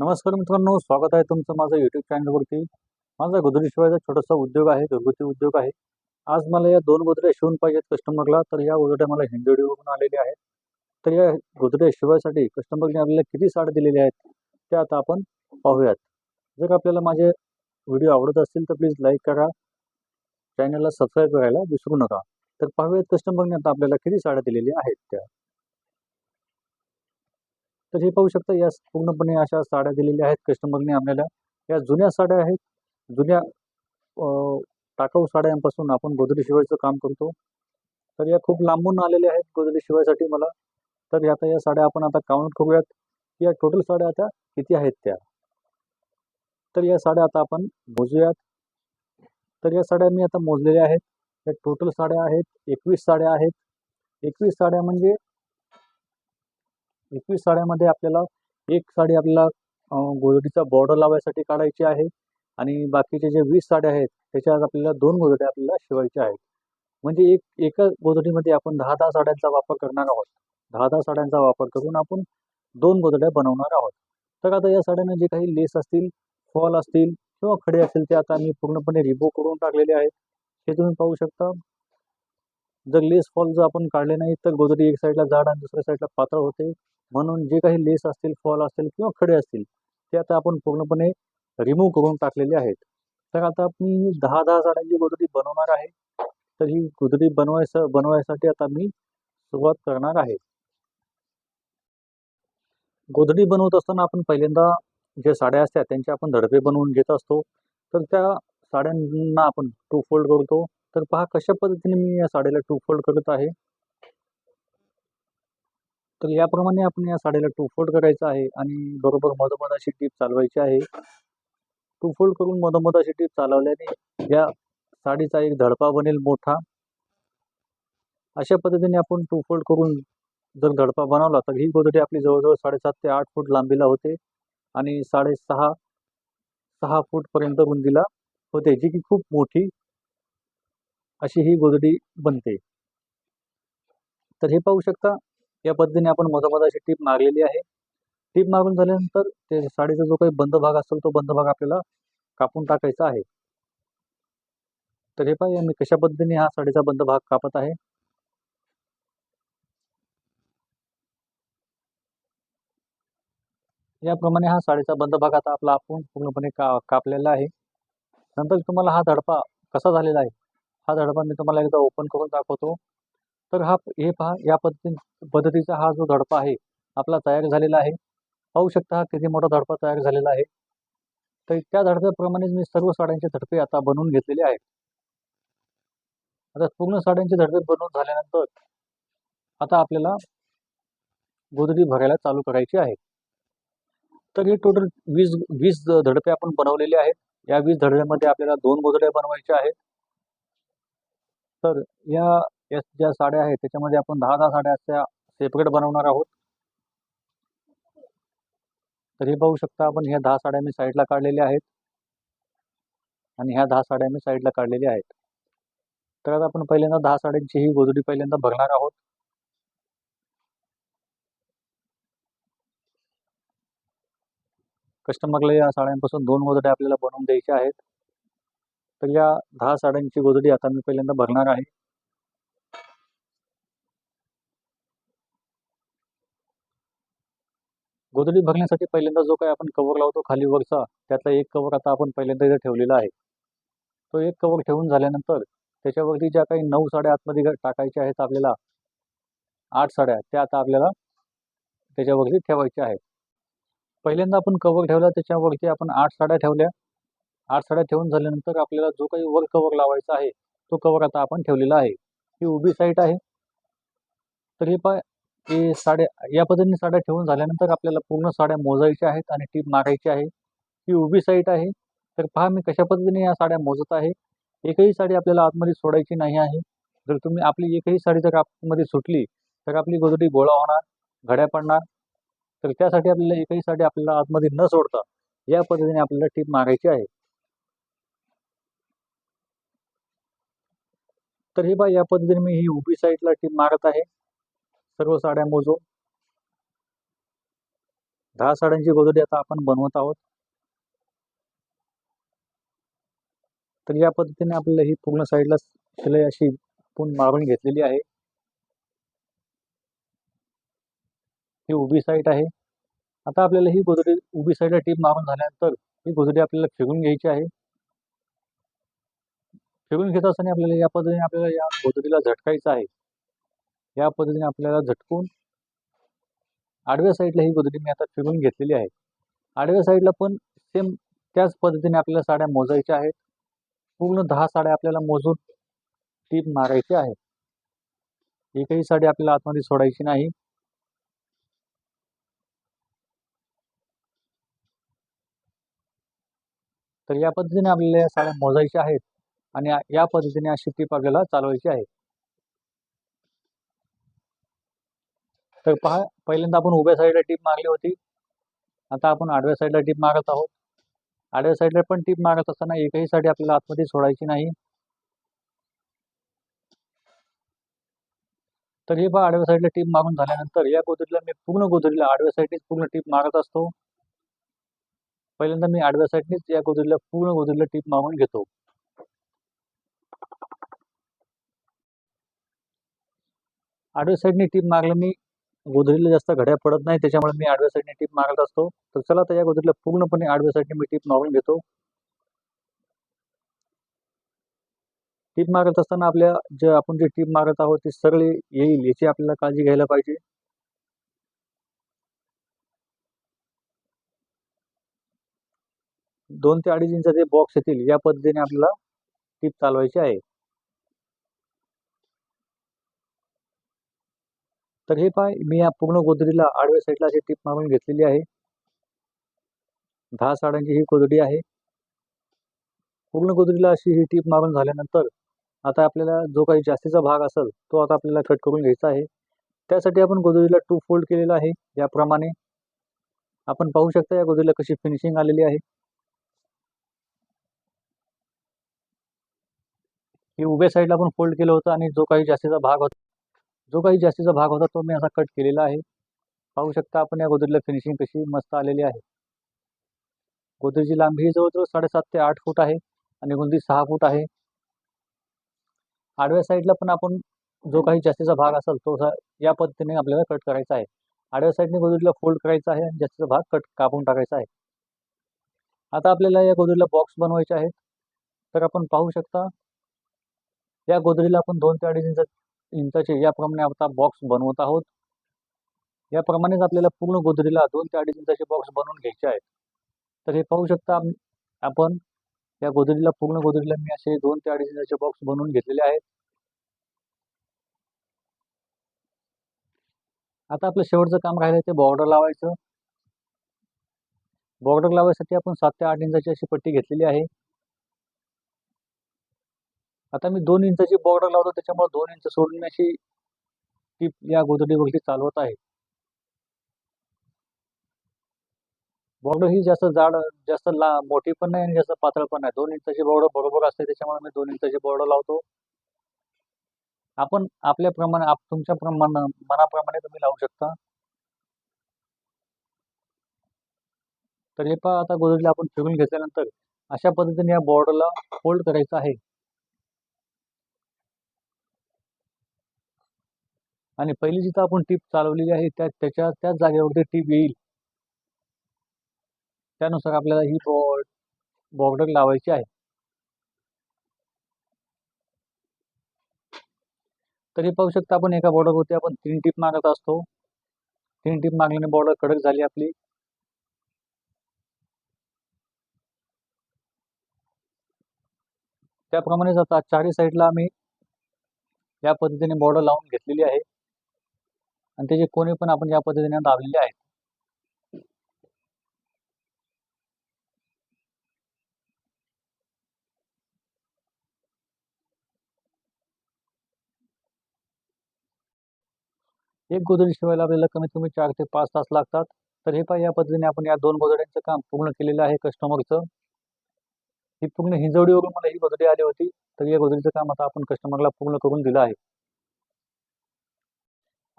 नमस्कार मित्रांनो स्वागत आहे तुमचं माझं युट्यूब चॅनलवरती माझा गोदडी शिवायचा छोटासा उद्योग आहे घरगुती उद्योग आहे. आज मला या दोन गोदड्या शिवून पाहिजेत कस्टमरला तर या गोदड्या मला हिंदोडीवरून आलेल्या आहेत. तर या गोदड्या शिवायसाठी कस्टमरने आपल्याला किती साड्या दिलेले आहेत ते आता आपण पाहूयात. जर आपल्याला माझे व्हिडिओ आवडत असतील तर प्लीज लाईक करा. चॅनलला सबस्क्राईब करायला विसरू नका. तर पाहूयात कस्टमरने आता आपल्याला किती साड्या दिलेल्या आहेत त्या. तर हे पाहू शकता या पूर्णपणे अशा साड्या दिलेल्या आहेत. कस्टमरने आपल्याला या जुन्या साड्या आहेत. जुन्या टाकाऊ साड्यांपासून आपण गोदडी शिवायचं काम करतो. तर या खूप लांबून आलेल्या आहेत गोदडी शिवायसाठी मला. तर आता या साड्या आपण आता काउंट करूयात. या टोटल साड्या आता किती आहेत त्या? तर या साड्या आता आपण मोजूयात. तर या साड्या मी आता मोजलेल्या आहेत. या टोटल साड्या आहेत. एकवीस साड्या आहेत. एकवीस साड्या म्हणजे एकवीस साड्यामध्ये आपल्याला एक साडी आपल्याला अं, गोदडीचा बॉर्डर लावायसाठी काढायची आहे आणि बाकीचे जे वीस साड्या आहेत त्याच्यात आपल्याला दोन गोदड्या आपल्याला शिवायच्या आहेत. म्हणजे एक एका गोदडीमध्ये आपण दहा दहा साड्यांचा वापर करणार आहोत. दहा दहा साड्यांचा वापर करून आपण दोन गोदड्या बनवणार आहोत. तर आता या साड्यांना जे काही लेस असतील फॉल असतील किंवा खडे असतील ते आता मी पूर्णपणे रिमूव्ह करून टाकलेले आहेत. हे तुम्ही पाहू शकता. जर लेस फॉल जर आपण काढले नाही तर गोदडी एक साईडला जाड आणि दुसऱ्या साईडला पातळ होते. म्हणून जे काही लेस असतील फॉल असतील किंवा खडे असतील ते आता आपण पूर्णपणे रिमूव्ह करून टाकलेले आहेत. तर आता मी दहा दहा साड्यांची गोदडी बनवणार आहे. तर ही गोदडी बनवायचं बनवायसाठी आता मी सुरुवात करणार आहे. गोदडी बनवत असताना आपण पहिल्यांदा ज्या साड्या असतात त्यांचे आपण धडपे बनवून घेत असतो. तर त्या साड्यांना आपण टू फोल्ड करतो. तर पहा कशा पद्धतीने मी या साडीला टू फोल्ड करत आहे? तर याप्रमाणे आपण या साडीला टू फोल्ड करायचं आहे आणि बरोबर मधोमध अशी टीप चालवायची आहे. टू फोल्ड करून मधोमध अशी टीप चालवल्याने या साडीचा एक धडपा बनेल मोठा. अशा पद्धतीने आपण टू फोल्ड करून जर धडपा बनवला तर ही गोदडी आपली जवळजवळ साडेसात ते आठ फूट लांबीला होते आणि साडेसहा सहा फूटपर्यंत रुंदीला होते जी की खूप मोठी अशी ही गोदडी बनते. तर हे पाहू शकता या पद्धतीने आपण मधोमध अशी टीप मारलेली आहे. टीप मारून झाल्यानंतर ते साडीचा जो काही बंद भाग असेल तो बंद भाग आपल्याला कापून टाकायचा आहे. तर हे पाहिजे मी कशा पद्धतीने हा साडीचा बंद भाग कापत आहे. याप्रमाणे हा साडीचा बंद भाग आता आपला आपण पूर्णपणे का कापलेला आहे. नंतर तुम्हाला हा धडपा कसा झालेला आहे हा धडपा मी तुम्हाला एकदा ओपन करून दाखवतो. तर हा हे पहा या पद्धती पद्धतीचा हा जो धडपा आहे आपला तयार झालेला आहे. पाहू शकता हा किती मोठा धडपा तयार झालेला आहे. तर त्या धडप्याप्रमाणेच मी सर्व साड्यांचे धडपे आता बनवून घेतलेले आहेत. आता पूर्ण साड्यांचे धडपे बनवून झाल्यानंतर आता आपल्याला गोदडी भरायला चालू करायची आहे. तर हे टोटल वीस वीस धडपे आपण बनवलेले आहेत. या वीस धडप्यामध्ये आपल्याला दोन गोदड्या बनवायच्या आहेत. तर या या ज्या साड्या आहेत त्याच्यामध्ये आपण दहा दहा साड्या अशा सेपरेट बनवणार आहोत. तर हे पाहू शकता आपण ह्या दहा साड्या मी साईडला काढलेल्या आहेत. आणि ह्या दहा साड्या मी साईडला काढलेल्या आहेत. तर आता आपण पहिल्यांदा दहा साड्यांची ही गोजडी पहिल्यांदा भरणार आहोत. कस्टमरला या साड्यांपासून दोन गोजड्या आपल्याला बनवून द्यायच्या आहेत. तर या दहा साड्यांची गोधडी आता मी पहिल्यांदा भरणार आहे. गोधडी भरण्यासाठी पहिल्यांदा जो काही आपण कवर लावतो खाली वरचा त्यातला एक कवर आता आपण पहिल्यांदा इथे ठेवलेला आहे. तो एक कवर ठेवून झाल्यानंतर त्याच्यावरती ज्या काही नऊ साड्या आतमध्ये टाकायच्या आहेत आपल्याला आठ साड्या त्या आता आपल्याला त्याच्यावरती ठेवायच्या आहेत. पहिल्यांदा आपण कवर ठेवला त्याच्यावरती आपण आठ साड्या ठेवल्या. आठ साड्या ठेवून झाल्यानंतर आपल्याला जो काही वर कवर लावायचा आहे तो कवर आता आपण ठेवलेला आहे. ही उभी साईट आहे. तर हे पाय हे साड्या या पद्धतीने साड्या ठेवून झाल्यानंतर आपल्याला पूर्ण साड्या मोजायच्या आहेत आणि टीप मारायची आहे. ही उभी साईट आहे. तर पहा मी कशा पद्धतीने या साड्या मोजत आहे. एकही साडी आपल्याला आतमध्ये सोडायची नाही आहे. जर तुम्ही आपली एकही साडी जर आतमध्ये सुटली तर आपली गोदडी गोळा होणार घड्या पडणार. तर त्यासाठी आपल्याला एकही साडी आपल्याला आतमध्ये न सोडता या पद्धतीने आपल्याला टीप मारायची आहे. तर हे पहा या पद्धतीने मी ही उभी साईडला टीप मारत आहे. सर्व साड्या मोजो. दहा साड्यांची गोदडी आता आपण बनवत आहोत. तर या पद्धतीने आपल्याला ही पूर्ण साईडला शिलाई अशी आपण मारून घेतलेली आहे. ही उभी साईड आहे. आता आपल्याला ही गोदडी उभी साईडला टीप मारून झाल्यानंतर ही गोदडी आपल्याला फिरून घ्यायची आहे. फिरून घेत असताना आपल्याला या पद्धतीने आपल्याला या गोदडीला झटकायचं आहे. या पद्धतीने आपल्याला झटकून आडव्या साईडला ही गोदडी मी आता फिरून घेतलेली आहे. आडव्या साईडला पण सेम त्याच पद्धतीने आपल्याला साड्या मोजायच्या आहेत. पूर्ण दहा साड्या आपल्याला मोजून टीप मारायची आहे. एकही साडी आपल्याला आतमध्ये सोडायची नाही. तर या पद्धतीने आपल्याला या साड्या मोजायच्या आहेत. आणि या- पद्धतीने अशी टीप आपल्याला चालवायची आहे. तर पहा पहिल्यांदा आपण उभ्या साईडला टीप मारली होती. आता आपण आडव्या साईडला टीप मारत आहोत. आडव्या साईडला पण टीप मारत असताना एकही साडी आपल्याला आतमध्ये सोडायची नाही. तर हे पहा आडव्या साईडला टीप मारून झाल्यानंतर या गोदरीला मी पूर्ण गोदरीला आडव्या साईडनेच पूर्ण टीप मारत असतो. पहिल्यांदा मी आडव्या साईडनेच या गोदरीला पूर्ण गोदरीला टीप मारून घेतो. आडव्या साईडने टीप मारल्याने गोदरीला जास्त घड्या पडत नाही त्याच्यामुळे मी आडव्या साईडने टीप मारत असतो. तर चला तर या गोदरीला पूर्णपणे आडव्या साईडने मी टीप मारून घेतो. टीप मारत असताना आपल्या जे आपण जे टीप मारत आहोत ती सरळ येईल याची आपल्याला काळजी घ्यायला पाहिजे. दोन ते अडीच इंचाचे बॉक्स येतील या पद्धतीने आपल्याला टीप चालवायची आहे. तर हे पाय मी या पूर्ण गोदरीला आडव्या साईडला अशी टीप मारून घेतलेली आहे. दहा साड्यांची ही गोदडी आहे. पूर्ण गोदरीला अशी ही टीप मारून झाल्यानंतर आता आपल्याला जो काही जास्तीचा भाग असेल तो आता आपल्याला कट करून घ्यायचा आहे. त्यासाठी आपण गोदरीला टू फोल्ड केलेला आहे. याप्रमाणे आपण पाहू शकता या गोदरीला कशी फिनिशिंग आलेली आहे. ही उभ्या साईडला आपण फोल्ड केलं होतं आणि जो काही जास्तीचा भाग होता जो काही जास्तीचा भाग होता तो मी असा कट केलेला आहे. पाहू शकता आपण या गोदरीला फिनिशिंग कशी मस्त आलेली आहे. गोदरीची लांबी ही जवळजवळ साडेसात ते आठ फूट आहे आणि गुंदी सहा फूट आहे. आडव्या साईडला पण आपण जो काही जास्तीचा भाग असेल तो या पद्धतीने आपल्याला कट करायचा आहे. आडव्या साईडने गोदरीला फोल्ड करायचा आहे आणि जास्तीचा भाग कट कापून टाकायचा आहे. आता आपल्याला या गोदरीला बॉक्स बनवायचे आहेत. तर आपण पाहू शकता या गोदरीला आपण दोन ते अडीच इंच इंचाचे याप्रमाणे आता बॉक्स बनवत आहोत. याप्रमाणेच आपल्याला पूर्ण गोदरीला दोन ते अडीच इंचाचे बॉक्स बनवून घ्यायचे आहेत. तर हे पाहू शकता आपण या गोदरीला पूर्ण गोदरीला मी असे दोन ते अडीच इंचाचे बॉक्स बनवून घेतलेले आहेत. आता आपलं शेवटचं काम राहिलं ते बॉर्डर लावायचं. बॉर्डर लावायसाठी आपण सात ते आठ इंचाची अशी पट्टी घेतलेली आहे. आता मी दोन इंचाची बॉर्डर लावतो त्याच्यामुळे दोन इंच सोडून अशी टीप या गोदडीवरती चालवत आहे. बॉर्डर ही जास्त जाड जास्त ला मोठी पण नाही आणि जास्त पातळ पण नाही. दोन इंचाची बॉर्डर बरोबर असते त्याच्यामुळे मी दोन इंचाची बॉर्डर लावतो. आपण आपल्या प्रमाणे आप तुमच्या प्रमाण मनाप्रमाणे तुम्ही लावू शकता. तर हे पहा आता गोदडीला आपण फिरून घेतल्यानंतर अशा पद्धतीने या बॉर्डरला फोल्ड करायचं आहे. आणि पहिली जिथं आपण टीप चालवलेली आहे त्या त्याच्या त्याच जागेवरती टीप येईल. त्यानुसार आपल्याला ही बॉर्ड बॉर्डर लावायची आहे. तरी पाहू शकता आपण एका बॉर्डरवरती आपण तीन टीप मारत असतो. तीन टीप मारल्याने बॉर्डर कडक झाली आपली. त्याप्रमाणेच आता चारही साईडला आम्ही या पद्धतीने बॉर्डर लावून घेतलेली आहे. आणि त्याचे कोणी पण आपण या पद्धतीने दाबलेले आहेत. एक गोदडी शिवायला आपल्याला कमीत कमी चार ते पाच तास लागतात. तर हे पाहिजे या पद्धतीने आपण या दोन गोदड्यांचं काम पूर्ण केलेलं आहे कस्टमरचं ही पूर्ण हिंजवडीवरून मला ही गोदडी आली होती. तर या गोदडीचं काम आता आपण कस्टमरला पूर्ण करून दिलं आहे.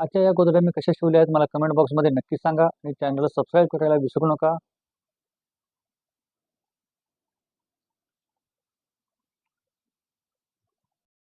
आजच्या या गोदड्या मी कशा शिवल्या आहेत मला कमेंट बॉक्समध्ये नक्की सांगा आणि चॅनलला सबस्क्राईब करायला विसरू नका.